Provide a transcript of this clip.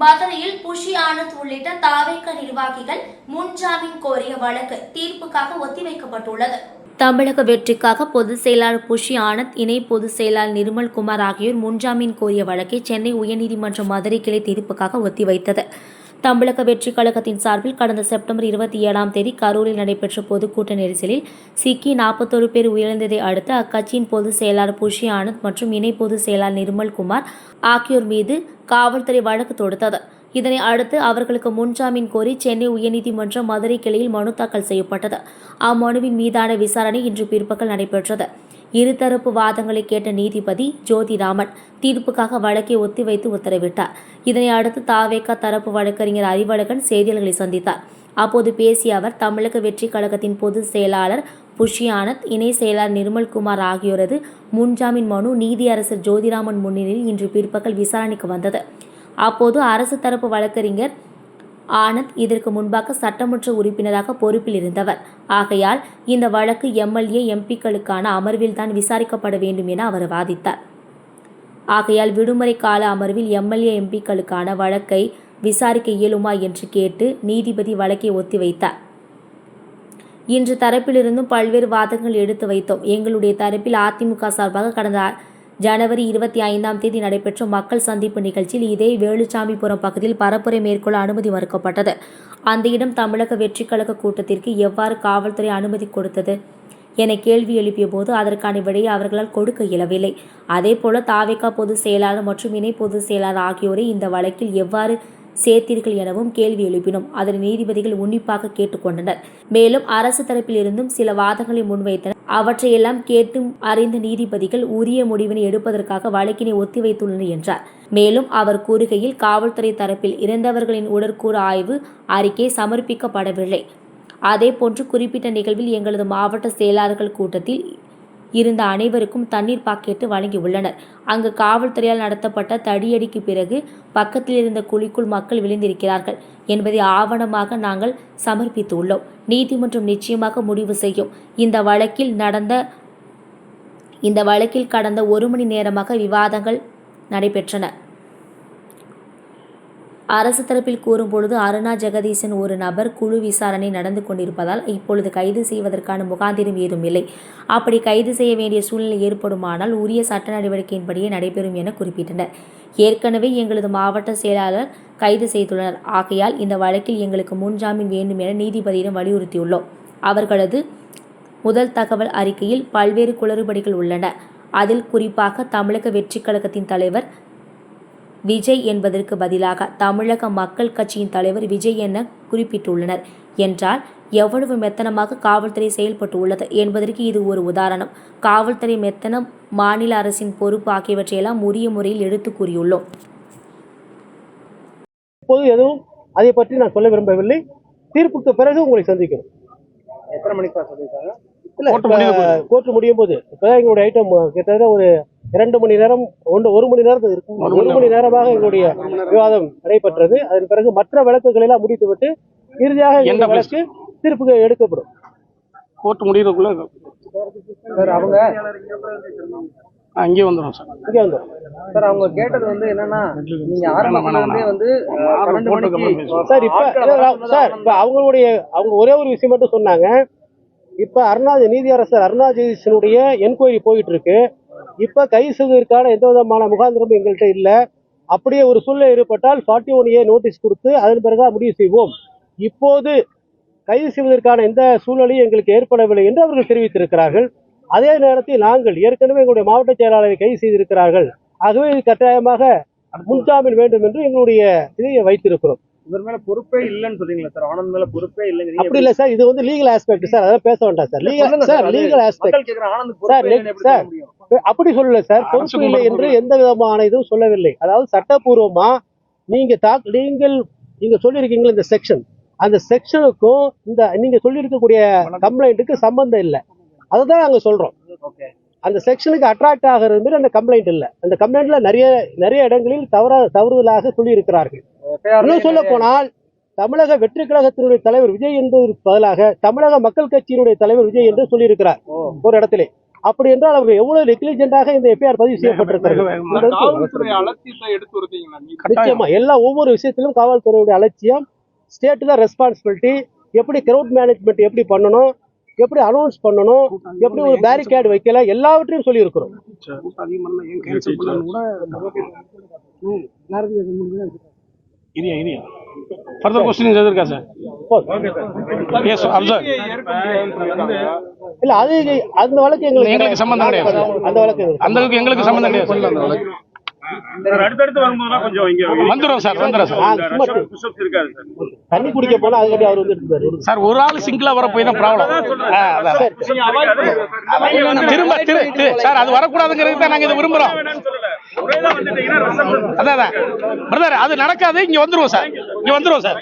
மதுரையில் புஷி ஆனந்த் உள்ளிட்ட தாவேக நிர்வாகிகள் முன்ஜாமீன் கோரிய வழக்கு தீர்ப்புக்காக ஒத்திவைக்கப்பட்டுள்ளது. தமிழக வெற்றிக்காக பொதுச் செயலாளர் புஷி ஆனந்த் இணை பொதுச் செயலாளர் நிர்மல் குமார் ஆகியோர் முன்ஜாமீன் கோரிய வழக்கை சென்னை உயர்நீதிமன்ற மதுரை கிளை தீர்ப்புக்காக ஒத்திவைத்தது. தமிழக வெற்றி கழகத்தின் சார்பில் கடந்த செப்டம்பர் இருபத்தி ஏழாம் தேதி கரூரில் நடைபெற்ற பொதுக்கூட்ட நெரிசலில் சிக்கி நாற்பத்தொரு பேர் உயிரிழந்ததை அடுத்து அக்கட்சியின் பொதுச் செயலாளர் புஷி ஆனந்த் மற்றும் இணை பொதுச் செயலாளர் நிர்மல் குமார் ஆகியோர் மீது காவல்துறை வழக்கு தொடுத்தது. இதனை அடுத்து அவர்களுக்கு முன்ஜாமீன் கோரி சென்னை உயர்நீதிமன்ற மதுரை கிளையில் மனு தாக்கல் செய்யப்பட்டது. அம்மனுவின் மீதான விசாரணை இன்று பிற்பகல் நடைபெற்றது. இருதரப்பு வாதங்களை கேட்ட நீதிபதி ஜோதிராமன் தீர்ப்புக்காக வழக்கை ஒத்திவைத்து உத்தரவிட்டார். இதனை அடுத்து தாவேக்கா தரப்பு வழக்கறிஞர் அறிவழகன் செய்தியாளர்களை சந்தித்தார். அப்போது பேசிய அவர் தமிழக வெற்றி கழகத்தின் பொதுச் செயலாளர் புஷி ஆனந்த் இணை செயலாளர் நிர்மல்குமார் ஆகியோரது முன்ஜாமீன் மனு நீதியரசர் ஜோதிராமன் முன்னிலையில் இன்று பிற்பகல் விசாரணைக்கு வந்தது. அப்போது அரசு தரப்பு வழக்கறிஞர் ஆனந்த் இதற்கு முன்பாக சட்டமன்ற உறுப்பினராக பொறுப்பில் இருந்தவர். ஆகையால் இந்த வழக்கு எம்எல்ஏ எம்பிக்களுக்கான அமர்வில் தான் விசாரிக்கப்பட வேண்டும் என அவர் வாதித்தார் ஆகையால் விடுமுறை கால அமர்வில் எம்எல்ஏ எம்பிக்களுக்கான வழக்கை விசாரிக்க இயலுமா என்று கேட்டு நீதிபதி வழக்கை ஒத்திவைத்தார். இன்று தரப்பிலிருந்தும் பல்வேறு வாதங்கள் எடுத்து வைத்தோம். எங்களுடைய தரப்பில் அதிமுக சார்பாக கடந்த ஜனவரி இருபத்தி ஐந்தாம் தேதி நடைபெற்ற மக்கள் சந்திப்பு நிகழ்ச்சியில் இதே வேலுச்சாமிபுரம் பகுதியில் பரப்புரை மேற்கொள்ள அனுமதி மறுக்கப்பட்டது. அந்த இடம் தமிழக வெற்றிக் கழக கூட்டத்திற்கு எவ்வாறு காவல்துறை அனுமதி கொடுத்தது என கேள்வி எழுப்பிய போது அதற்கான விடையை அவர்களால் கொடுக்க இயலவில்லை. அதேபோல தாவேகா பொதுச் செயலாளர் மற்றும் இணை பொதுச் செயலாளர் ஆகியோரை இந்த வழக்கில் எவ்வாறு சேர்த்தீர்கள் எனவும் கேள்வி எழுப்பினோம். அதனை நீதிபதிகள் உன்னிப்பாக கேட்டுக்கொண்டனர். மேலும் அரசு தரப்பில் இருந்தும் சில வாதங்களை முன்வைத்தனர். அவற்றையெல்லாம் கேட்டும் அறிந்த நீதிபதிகள் உரிய முடிவினை எடுப்பதற்காக வழக்கினை ஒத்திவைத்துள்ளனர் என்றார். மேலும் அவர் கூறுகையில் காவல்துறை தரப்பில் இறந்தவர்களின் உடற்கூறு ஆய்வு அறிக்கை சமர்ப்பிக்கப்படவில்லை. அதேபோன்று குறிப்பிட்ட நிகழ்வில் எங்களது மாவட்ட செயலாளர்கள் கூட்டத்தில் இருந்த அனைவருக்கும் தண்ணீர் பாக்கெட்டு வழங்கியுள்ளனர் அங்கு காவல்துறையால் நடத்தப்பட்ட தடியடிக்கு பிறகு பக்கத்தில் இருந்த குழிக்குள் மக்கள் விழுந்திருக்கிறார்கள். என்பதை ஆவணமாக நாங்கள் சமர்ப்பித்துள்ளோம். நீதிமன்றம் நிச்சயமாக முடிவு செய்யும். இந்த வழக்கில் நடந்த இந்த வழக்கில் கடந்த ஒரு மணி நேரமாக விவாதங்கள் நடைபெற்றன. அரசு தரப்பில் கூறும்பொழுது அருணா ஜெகதீசன் ஒரு நபர் குழு விசாரணை நடந்து கொண்டிருப்பதால் இப்பொழுது கைது செய்வதற்கான முகாந்திரம் ஏதும் இல்லை. அப்படி கைது செய்ய வேண்டிய சூழ்நிலை ஏற்படுமானால் உரிய சட்ட நடவடிக்கையின்படியே நடைபெறும் என குறிப்பிட்டனர். ஏற்கனவே எங்களது மாவட்ட செயலாளர் கைது செய்துள்ளனர். ஆகையால் இந்த வழக்கில் எங்களுக்கு முன்ஜாமீன் வேண்டும் என நீதிபதியிடம் வலியுறுத்தியுள்ளோம். அவர்களது முதல் தகவல் அறிக்கையில் பல்வேறு குளறுபடிகள் உள்ளன. அதில் குறிப்பாக தமிழக வெற்றி கழகத்தின் தலைவர் விஜய் என்பதற்கு பதிலாக தமிழக மக்கள் கட்சியின் தலைவர் விஜய் என குறிப்பிட்டுள்ளனர். என்றால் எவ்வளவு மெத்தனமாக காவல்துறை செயல்பட்டு உள்ளது என்பதற்கு இது ஒரு உதாரணம். காவல்துறை மெத்தனம் மாநில அரசின் பொறுப்பு ஆகியவற்றையெல்லாம் உரிய முறையில் எடுத்து கூறியுள்ளோம். இப்போது எதுவும் அதை பற்றி நான் சொல்ல விரும்பவில்லை. தீர்ப்புக்கு பிறகு உங்களை சந்திக்கிறோம். எத்தனை மணிக்கு கோர்ட்டு முடியும் போது. இப்ப எங்களுடைய ஐட்டம் கிட்டத்தட்ட ஒரு இரண்டு மணி நேரம் ஒன்று ஒரு மணி நேரத்துக்கு இருக்கும். ஒரு மணி ஒரு மணி நேரமாக எங்களுடைய விவாதம் நடைபெற்றது. அதன் பிறகு மற்ற வழக்குகளை எல்லாம் முடித்துவிட்டு இறுதியாக எந்த இந்த வழக்கு? தீர்ப்புக்கு எடுக்கப்படும். கோர்ட் முடியறதுக்குள்ள சார் அவங்க அங்கேயே வந்துடும் சார். இங்கே வந்தோம் சார் அவங்க கேட்டது வந்து என்னன்னா நீங்க இருந்தே வந்து. சார் இப்ப சார் இப்ப அவங்களுடைய அவங்க ஒரே ஒரு விஷயம் மட்டும் சொன்னாங்க. இப்ப அருணா நீதியரசர் அருணா ஜெகதீசனுடைய என்கொயரி போயிட்டு இருக்கு. இப்ப கை செய்வதற்கான எந்த விதமான முகாந்திரமும் எங்கள்கிட்ட இல்லை. அப்படியே ஒரு சூழ்நிலை ஏற்பட்டால் ஃபார்ட்டி ஒன் ஏ நோட்டீஸ் கொடுத்து அதன் பிறகு முடிவு செய்வோம். இப்போது கைது செய்வதற்கான எந்த சூழ்நிலையும் எங்களுக்கு ஏற்படவில்லை என்று அவர்கள் தெரிவித்திருக்கிறார்கள். அதே நேரத்தில் நாங்கள் ஏற்கனவே எங்களுடைய மாவட்ட செயலாளரை கைது செய்திருக்கிறார்கள் ஆகவே இது கட்டாயமாக முன்ஜாமீன் வேண்டும் என்று எங்களுடைய இதை வைத்திருக்கிறோம். இவர் மேல பொறுப்பே இல்லைன்னு சொல்றீங்களா சார்? ஆனந்த் மேல பொறுப்பே இல்லைங்க அப்படி இல்ல சார் இது வந்து லீகல் ஆஸ்பெக்ட் சார். அதான் பேச வேண்டாம் sir. Legal sir legal aspect Anand sir, அப்படி சொல்லல சார். பொறுப்பு இல்லை என்று. எந்த விதமான இதுவும் சொல்லவில்லை. அதாவது சட்டப்பூர்வமா நீங்க தாக் நீங்கள் நீங்க சொல்லியிருக்கீங்களா இந்த செக்ஷன் அந்த செக்ஷனுக்கும் இந்த நீங்க சொல்லியிருக்கக்கூடிய கம்ப்ளைண்ட்டுக்கு சம்பந்தம் இல்லை. அதுதான் நாங்க சொல்றோம். ஓகே. அந்த செக்ஷனுக்கு அட்ராக்ட் ஆகிறது மாதிரி அந்த கம்ப்ளைண்ட் இல்லை. அந்த கம்ப்ளைண்ட்ல நிறைய நிறைய இடங்களில் தவறா தவறுதலாக சொல்லியிருக்கிறார்கள். இன்னும் சொல்ல போனால் தமிழக வெற்றி கழகத்தினுடைய தலைவர் விஜய் என்பதற்கு பதிலாக தமிழக மக்கள் கட்சியினுடைய தலைவர் விஜய் என்று சொல்லியிருக்கிறார் ஒரு இடத்திலே. அப்படி என்றால் அவங்க எவ்வளவு நெக்லிஜென்டாக இந்த எஃப்ஐஆர் பதிவு செய்யப்பட்டிருக்கிறது? நிச்சயமா எல்லா ஒவ்வொரு விஷயத்திலும் காவல்துறையுடைய அலட்சியம் ஸ்டேட் தான் ரெஸ்பான்சிபிலிட்டி எப்படி கிரவுட் மேனேஜ்மெண்ட் எப்படி பண்ணணும் எப்படி அனௌன்ஸ் பண்ணணும் எப்படி ஒரு பேரிகேட் வைக்கல எல்லாவற்றையும் சொல்லியிருக்கிறோம். இரியா இரியா ஃபர்தர் கொஸ்டின் எதிர்க்கா சார் எஸ் அப்சர் இல்ல அது அந்த வழக்கு எங்களுக்கு எங்களுக்கு சம்பந்தம் கிடையாது. அந்த வழக்கு அந்த அளவுக்கு எங்களுக்கு சம்மந்தம் கிடையாது சார் அடுத்தடுத்து வரும்போதெல்லாம் கொஞ்சம் இங்க வந்துடும் சார் வந்துடும் சார் ஆ, சும்மா டி- புஷ்அப்ஸ் இருக்காது சார் தண்ணி குடிக்க போனா அதுக்காண்டி அவர் வந்து இருந்தாரு. சார் ஒரு ஆள் சிங்கிளா வர போய் தான் ப்ராப்ளம் திரும்ப திரு திரு- சார் அது வரக்கூடாதுங்கிறது தான் நாங்க இதை விரும்புறோம். வந்துட்டீங்கன்னா அதான் அதான். பிரதர் அது நடக்காது. இங்க வந்துருவோம் சார் இங்க வந்துருவோம் சார்